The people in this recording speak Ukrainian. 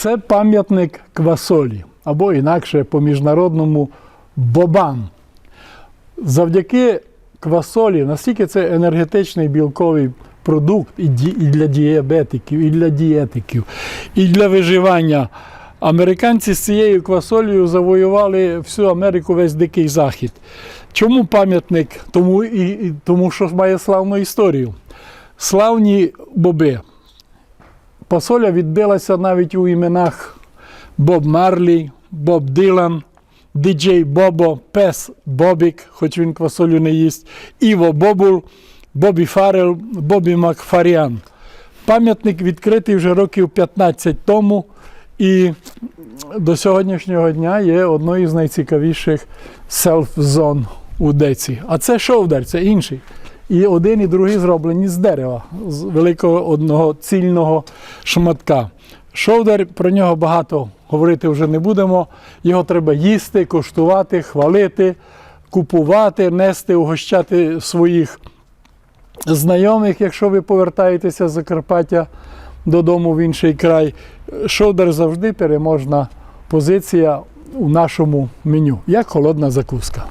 Це пам'ятник квасолі, або інакше по міжнародному бобан. Завдяки квасолі, настільки це енергетичний білковий продукт і, для діабетиків, і для дієтиків, і для виживання. Американці з цією квасолею завоювали всю Америку, весь дикий захід. Чому пам'ятник? Тому, і, тому що має славну історію. Славні боби. Пасоля відбилася навіть у іменах Боб Марлі, Боб Дилан, Діджей Бобо, Пес Бобік, хоч він квасолю не їсть, Іво Бобул, Бобі Фарел, Бобі Макфаріан. Пам'ятник відкритий вже років 15 тому і до сьогоднішнього дня є одною з найцікавіших селф-зон у Деці. А це шовдар, це інший. І один і другий зроблені з дерева, з великого одного цільного шматка. Шовдар, про нього багато говорити вже не будемо. Його треба їсти, коштувати, хвалити, купувати, нести, угощати своїх знайомих, якщо ви повертаєтеся з Закарпаття додому в інший край. Шовдар завжди переможна позиція у нашому меню, як холодна закуска.